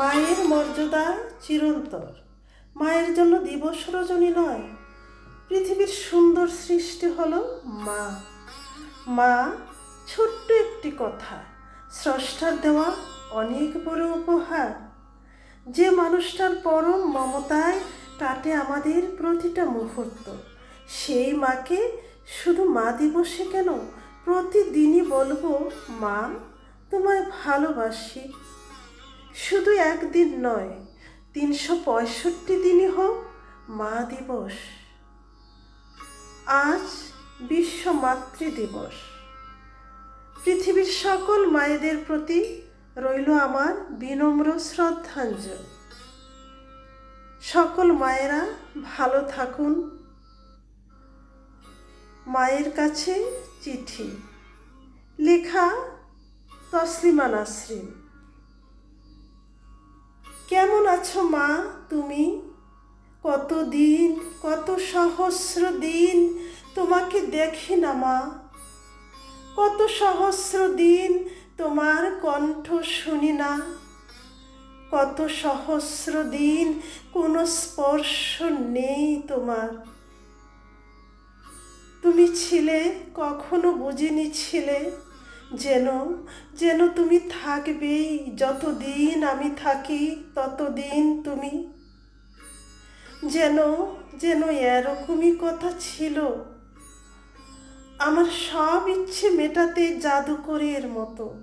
মায়ের মর্যাদা চিরন্তর মায়ের জন্য দিবস রজনী নয়, পৃথিবীর সুন্দর সৃষ্টি হলো মা। মা, ছোট্ট একটি কথা, স্রষ্টার দেওয়া অনেক বড় উপহার। যে মানুষটার পরম মমতায় কাটে আমাদের প্রতিটা মুহূর্ত, সেই মাকে শুধু মা দিবসে কেন প্রতিদিনই বলব, মা, তোমায় ভালোবাসি শুধু একদিন নয়, তিনশো পঁয়ষট্টি দিনই হোক মা দিবস। আজ বিশ্ব মাতৃ দিবস। পৃথিবীর সকল মায়েদের প্রতি রইল আমার বিনম্র শ্রদ্ধাঞ্জলি। সকল মায়েরা ভালো থাকুন। মায়ের কাছে চিঠি। লেখা তসলিমা নাসরিন। কেমন আছো মা তুমি? কত দিন, কত সহস্র দিন তোমাকে দেখি না মা। কত সহস্র দিন তোমার কণ্ঠ শুনি না। কত সহস্র দিন কোনো স্পর্শ নেই তোমার। তুমি ছিলে, কখনো বুঝিনি ছিলে। যেন যেন তুমি থাকবেই, যতদিন আমি থাকি, ততদিন তুমি। যেন যেন এরকমই কথা ছিল। আমার সব ইচ্ছে মেটাতে জাদুকরের মতো।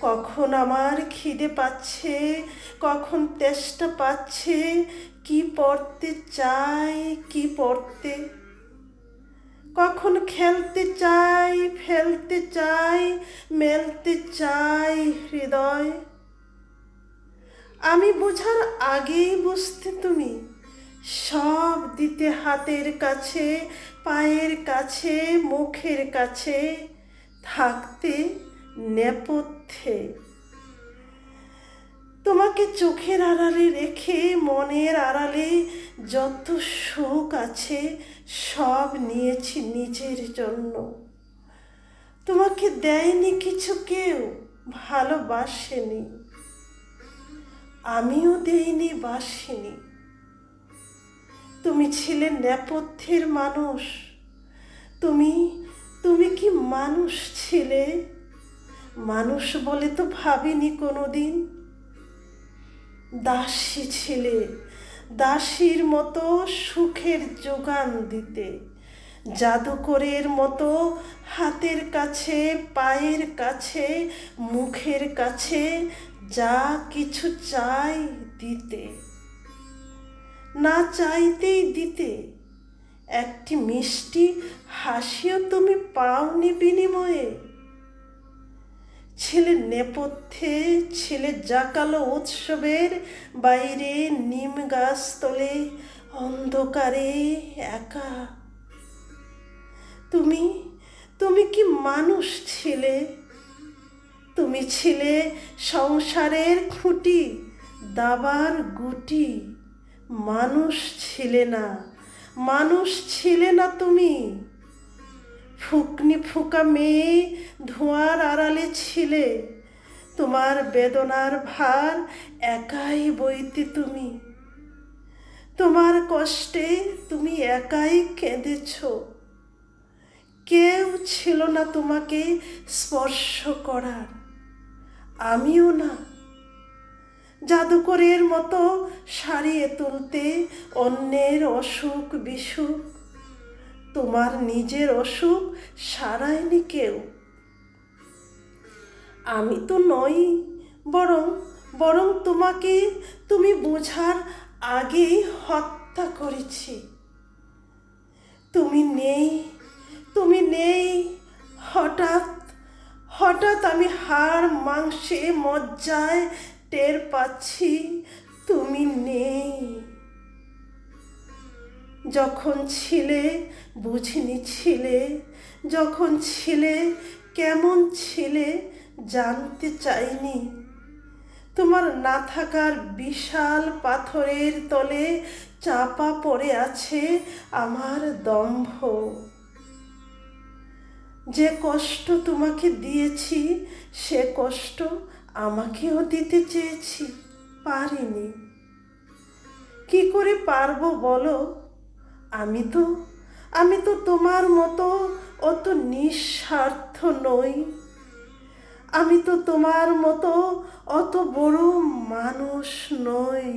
কখন আমার খিদে পাচ্ছে, কখন তেষ্টা পাচ্ছে, কি পড়তে চাই কি পড়তে কখন খেলতে চাই, ফেলতে চাই, মেলতে চাই হৃদয়? আমি বোঝার আগেই বুঝতে তুমি, সব দিতে হাতের কাছে, পায়ের কাছে, মুখের কাছে, থাকতে নেপথ্যে। তোমাকে চোখের আড়ালে রেখে, মনের আড়ালে যত শোক আছে সব নিয়েছি নিজের জন্য। তোমাকে দেয়নি কিছু কেউ, ভালোবাসেনি। আমিও দেইনি, বাসিনি। তুমি ছিলে নেপথ্যের মানুষ। তুমি তুমি কি মানুষ ছিলে? মানুষ বলে তো ভাবিনি কোনোদিন। দাসী ছিলে, দাসীর মতো সুখের যোগান দিতে, জাদুকরের মতো হাতের কাছে, পায়ের কাছে, মুখের কাছে যা কিছু চাই দিতে। না চাইতেই দিতে। একটি মিষ্টি হাসিও তুমি পাওনি বিনিময়ে ছেলে নেপথ্যে ছেলে জাকালো উৎসবের বাইরে নিম গাছ তোলে, অন্ধকারে একা। তুমি তুমি কি মানুষ ছিলে? তুমি ছিলে সংসারের খুঁটি, দাবার গুটি। মানুষ ছিলে না, মানুষ ছিলে না তুমি। ফুকনি ফুকা মেয়ে ধোঁয়ার আড়ালে ছিলে। তোমার বেদনার ভার একাই বইতে তুমি। তোমার কষ্টে তুমি একাই কেঁদেছ। কেউ ছিল না তোমাকে স্পর্শ করার। আমিও না। জাদুকরের মতো সারিয়ে তুলতে অন্যের অসুখ বিসুখ। তোমার নিজের অসুখ সারায়নি কেউ। আমি তো নই, বরং বরং তোমাকে তুমি বোঝার আগেই হত্যা করেছি। তুমি নেই তুমি নেই, হঠাৎ হঠাৎ আমি হাড় মাংসে মজ্জায় টের পাচ্ছি, তুমি নেই। যখন ছিলে, বুঝিনি ছিলে, যখন ছিলে, কেমন ছিলে জানতে চাইনি। তোমার না থাকার বিশাল পাথরের তলে চাপা পড়ে আছে আমার দম্ভ। যে কষ্ট তোমাকে দিয়েছি, সে কষ্ট আমাকেও দিতে চেয়েছি, পারিনি। কি করে পারব বলো? আমি তো আমি তো তোমার মতো অত নিঃস্বার্থ নই। আমি তো তোমার মতো অত বড় মানুষ নই।